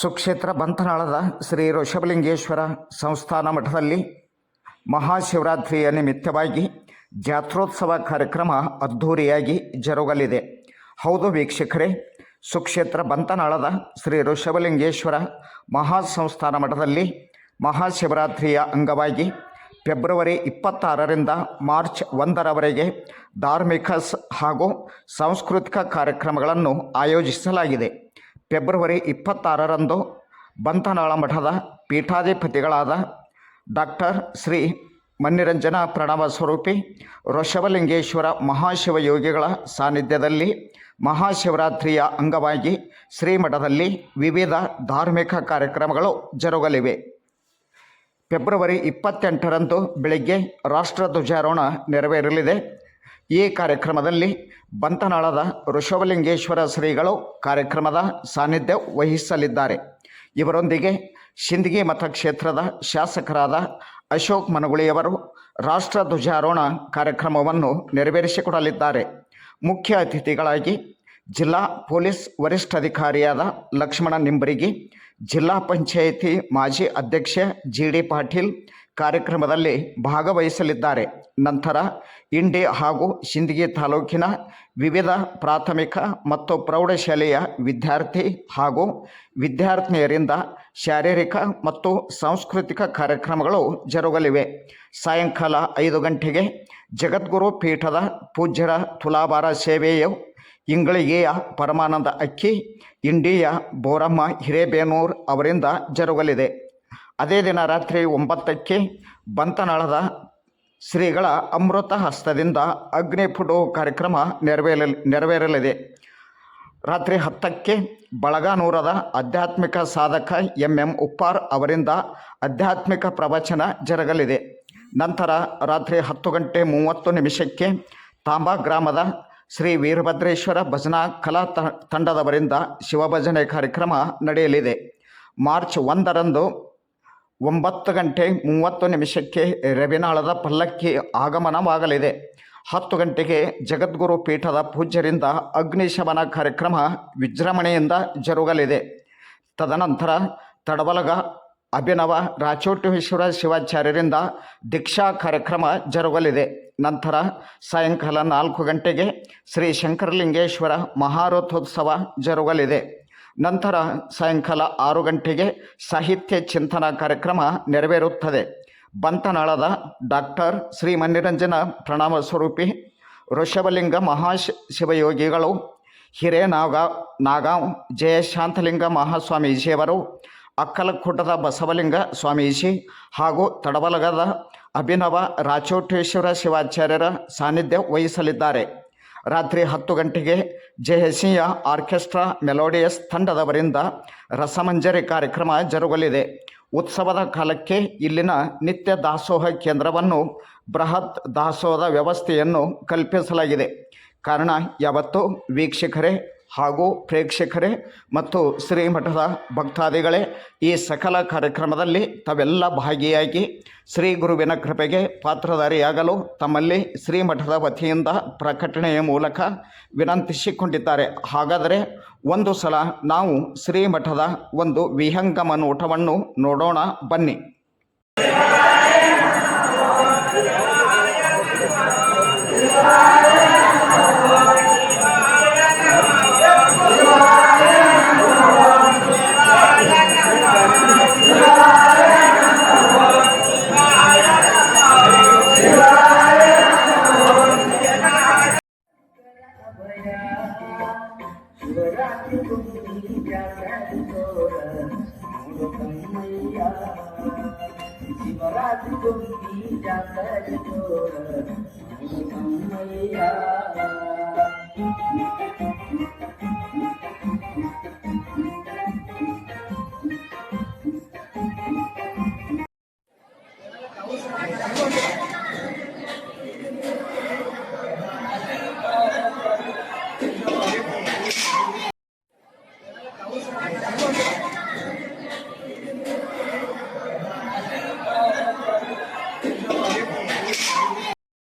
ಸುಕ್ಷೇತ್ರ ಬಂತನಾಳದ ಶ್ರೀ ಋಷಭಲಿಂಗೇಶ್ವರ ಸಂಸ್ಥಾನ ಮಠದಲ್ಲಿ ಮಹಾಶಿವರಾತ್ರಿಯ ನಿಮಿತ್ತವಾಗಿ ಜಾತ್ರೋತ್ಸವ ಕಾರ್ಯಕ್ರಮ ಅದ್ಧೂರಿಯಾಗಿ ಜರುಗಲಿದೆ. ಹೌದು ವೀಕ್ಷಕರೇ, ಸುಕ್ಷೇತ್ರ ಬಂತನಾಳದ ಶ್ರೀ ಋಷಭಲಿಂಗೇಶ್ವರ ಮಹಾಸಂಸ್ಥಾನ ಮಠದಲ್ಲಿ ಮಹಾಶಿವರಾತ್ರಿಯ ಅಂಗವಾಗಿ ಫೆಬ್ರವರಿ ಇಪ್ಪತ್ತಾರರಿಂದ ಮಾರ್ಚ್ ಒಂದರವರೆಗೆ ಧಾರ್ಮಿಕ ಹಾಗೂ ಸಾಂಸ್ಕೃತಿಕ ಕಾರ್ಯಕ್ರಮಗಳನ್ನು ಆಯೋಜಿಸಲಾಗಿದೆ. ಫೆಬ್ರವರಿ ಇಪ್ಪತ್ತಾರರಂದು ಬಂತನಾಳ ಮಠದ ಪೀಠಾಧಿಪತಿಗಳಾದ ಡಾಕ್ಟರ್ ಶ್ರೀ ಮನ್ನಿರಂಜನ ಪ್ರಣವ ಸ್ವರೂಪಿ, ಋಷಭಲಿಂಗೇಶ್ವರ ಮಹಾಶಿವಯೋಗಿಗಳ ಸಾನ್ನಿಧ್ಯದಲ್ಲಿ ಮಹಾಶಿವರಾತ್ರಿಯ ಅಂಗವಾಗಿ ಶ್ರೀಮಠದಲ್ಲಿ ವಿವಿಧ ಧಾರ್ಮಿಕ ಕಾರ್ಯಕ್ರಮಗಳು ಜರುಗಲಿವೆ. ಫೆಬ್ರವರಿ ಇಪ್ಪತ್ತೆಂಟರಂದು ಬೆಳಗ್ಗೆ ರಾಷ್ಟ್ರ ಧ್ವಜಾರೋಹಣ ನೆರವೇರಲಿದೆ. ಈ ಕಾರ್ಯಕ್ರಮದಲ್ಲಿ ಬಂತನಾಳದ ಋಷಭಲಿಂಗೇಶ್ವರ ಶ್ರೀಗಳು ಕಾರ್ಯಕ್ರಮದ ಸಾನ್ನಿಧ್ಯ ವಹಿಸಲಿದ್ದಾರೆ. ಇವರೊಂದಿಗೆ ಶಿಂದಗಿ ಮತಕ್ಷೇತ್ರದ ಶಾಸಕರಾದ ಅಶೋಕ್ ಮನಗುಳಿಯವರು ರಾಷ್ಟ್ರ ಧ್ವಜಾರೋಹಣ ಕಾರ್ಯಕ್ರಮವನ್ನು ನೆರವೇರಿಸಿಕೊಡಲಿದ್ದಾರೆ. ಮುಖ್ಯ ಅತಿಥಿಗಳಾಗಿ ಜಿಲ್ಲಾ ಪೊಲೀಸ್ ವರಿಷ್ಠಾಧಿಕಾರಿಯಾದ ಲಕ್ಷ್ಮಣ ನಿಂಬರಿಗಿ ಜಿಲ್ಲಾ ಪಂಚಾಯಿತಿ ಮಾಜಿ ಅಧ್ಯಕ್ಷ ಜಿ ಡಿ ಪಾಟೀಲ್ ಕಾರ್ಯಕ್ರಮದಲ್ಲಿ ಭಾಗವಹಿಸಲಿದ್ದಾರೆ. ನಂತರ ಇಂಡಿ ಹಾಗೂ ಸಿಂದಗಿ ತಾಲೂಕಿನ ವಿವಿಧ ಪ್ರಾಥಮಿಕ ಮತ್ತು ಪ್ರೌಢಶಾಲೆಯ ವಿದ್ಯಾರ್ಥಿ ಹಾಗೂ ವಿದ್ಯಾರ್ಥಿನಿಯರಿಂದ ಶಾರೀರಿಕ ಮತ್ತು ಸಾಂಸ್ಕೃತಿಕ ಕಾರ್ಯಕ್ರಮಗಳು ಜರುಗಲಿವೆ. ಸಾಯಂಕಾಲ ಐದು ಗಂಟೆಗೆ ಜಗದ್ಗುರು ಪೀಠದ ಪೂಜ್ಯರ ತುಲಾಭಾರ ಸೇವೆಯು ಇಂಗಳಿಗೆಯ ಪರಮಾನಂದ ಅಕ್ಕಿ, ಇಂಡಿಯ ಬೋರಮ್ಮ ಹಿರೇಬೇನೂರ್ ಅವರಿಂದ ಜರುಗಲಿದೆ. ಅದೇ ದಿನ ರಾತ್ರಿ ಒಂಬತ್ತಕ್ಕೆ ಬಂತನಾಳದ ಶ್ರೀಗಳ ಅಮೃತ ಹಸ್ತದಿಂದ ಅಗ್ನಿಪುಟು ಕಾರ್ಯಕ್ರಮ ನೆರವೇರ ನೆರವೇರಲಿದೆ. ರಾತ್ರಿ ಹತ್ತಕ್ಕೆ ಬಳಗಾನೂರದ ಆಧ್ಯಾತ್ಮಿಕ ಸಾಧಕ ಎಂ ಎಂ ಉಪ್ಪಾರ್ ಅವರಿಂದ ಆಧ್ಯಾತ್ಮಿಕ ಪ್ರವಚನ ಜರುಗಲಿದೆ. ನಂತರ ರಾತ್ರಿ ಹತ್ತು ಗಂಟೆ ಮೂವತ್ತು ನಿಮಿಷಕ್ಕೆ ತಾಂಬಾ ಗ್ರಾಮದ ಶ್ರೀ ವೀರಭದ್ರೇಶ್ವರ ಭಜನಾ ಕಲಾ ತಂಡದವರಿಂದ ಶಿವಭಜನೆ ಕಾರ್ಯಕ್ರಮ ನಡೆಯಲಿದೆ. ಮಾರ್ಚ್ ಒಂದರಂದು ಒಂಬತ್ತು ಗಂಟೆ ಮೂವತ್ತು ನಿಮಿಷಕ್ಕೆ ರವಿನಾಳದ ಪಲ್ಲಕ್ಕಿ ಆಗಮನವಾಗಲಿದೆ. ಹತ್ತು ಗಂಟೆಗೆ ಜಗದ್ಗುರು ಪೀಠದ ಪೂಜ್ಯರಿಂದ ಅಗ್ನಿಶಮನ ಕಾರ್ಯಕ್ರಮ ವಿಜೃಂಭಣೆಯಿಂದ ಜರುಗಲಿದೆ. ತದನಂತರ ತಡವಲಗ ಅಭಿನವ ರಾಚೋಟೇಶ್ವರ ಶಿವಾಚಾರ್ಯರಿಂದ ದೀಕ್ಷಾ ಕಾರ್ಯಕ್ರಮ ಜರುಗಲಿದೆ. ನಂತರ ಸಾಯಂಕಾಲ ನಾಲ್ಕು ಗಂಟೆಗೆ ಶ್ರೀ ಶಂಕರಲಿಂಗೇಶ್ವರ ಮಹಾರಥೋತ್ಸವ ಜರುಗಲಿದೆ. ನಂತರ ಸಾಯಂಕಾಲ ಆರು ಗಂಟೆಗೆ ಸಾಹಿತ್ಯ ಚಿಂತನಾ ಕಾರ್ಯಕ್ರಮ ನೆರವೇರುತ್ತದೆ. ಬಂತನಾಳದ ಡಾಕ್ಟರ್ ಶ್ರೀ ಮನಿರಂಜನ ಪ್ರಣಾಮ ಸ್ವರೂಪಿ, ಋಷಭಲಿಂಗ ಮಹಾಶ್ ಶಿವಯೋಗಿಗಳು, ಹಿರೇನಾಗ ನಾಗಾಂವ್ ಜಯಶಾಂತಲಿಂಗ ಮಹಾಸ್ವಾಮೀಜಿಯವರು, ಅಕ್ಕಲಕೂಟದ ಬಸವಲಿಂಗ ಸ್ವಾಮೀಜಿ ಹಾಗೂ ತಡಬಲಗದ ಅಭಿನವ ರಾಚೋಟೇಶ್ವರ ಶಿವಾಚಾರ್ಯರ ಸಾನ್ನಿಧ್ಯ ವಹಿಸಲಿದ್ದಾರೆ. ರಾತ್ರಿ ಹತ್ತು ಗಂಟೆಗೆ ಜಯಸಿಂಹ ಆರ್ಕೆಸ್ಟ್ರಾ ಮೆಲೋಡಿಯಸ್ ತಂಡದವರಿಂದ ರಸಮಂಜರಿ ಕಾರ್ಯಕ್ರಮ ಜರುಗಲಿದೆ. ಉತ್ಸವದ ಕಾಲಕ್ಕೆ ಇಲ್ಲಿನ ನಿತ್ಯ ದಾಸೋಹ ಕೇಂದ್ರವನ್ನು ಬೃಹತ್ ದಾಸೋಹದ ವ್ಯವಸ್ಥೆಯನ್ನು ಕಲ್ಪಿಸಲಾಗಿದೆ. ಕಾರಣ, ಯಾವತ್ತೂ ವೀಕ್ಷಕರೇ ಹಾಗೂ ಪ್ರೇಕ್ಷಕರೇ ಮತ್ತು ಶ್ರೀಮಠದ ಭಕ್ತಾದಿಗಳೇ, ಈ ಸಕಲ ಕಾರ್ಯಕ್ರಮದಲ್ಲಿ ತಾವೆಲ್ಲ ಭಾಗಿಯಾಗಿ ಶ್ರೀ ಗುರುವಿನ ಕೃಪೆಗೆ ಪಾತ್ರಧಾರಿಯಾಗಲು ತಮ್ಮಲ್ಲಿ ಶ್ರೀಮಠದ ವತಿಯಿಂದ ಪ್ರಕಟಣೆಯ ಮೂಲಕ ವಿನಂತಿಸಿಕೊಂಡಿದ್ದಾರೆ. ಹಾಗಾದರೆ ಒಂದು ಸಲ ನಾವು ಶ್ರೀಮಠದ ಒಂದು ವಿಹಂಗಮ ನೋಟವನ್ನು ನೋಡೋಣ. ಬನ್ನಿ. إبراتكم في جسدكم عيسى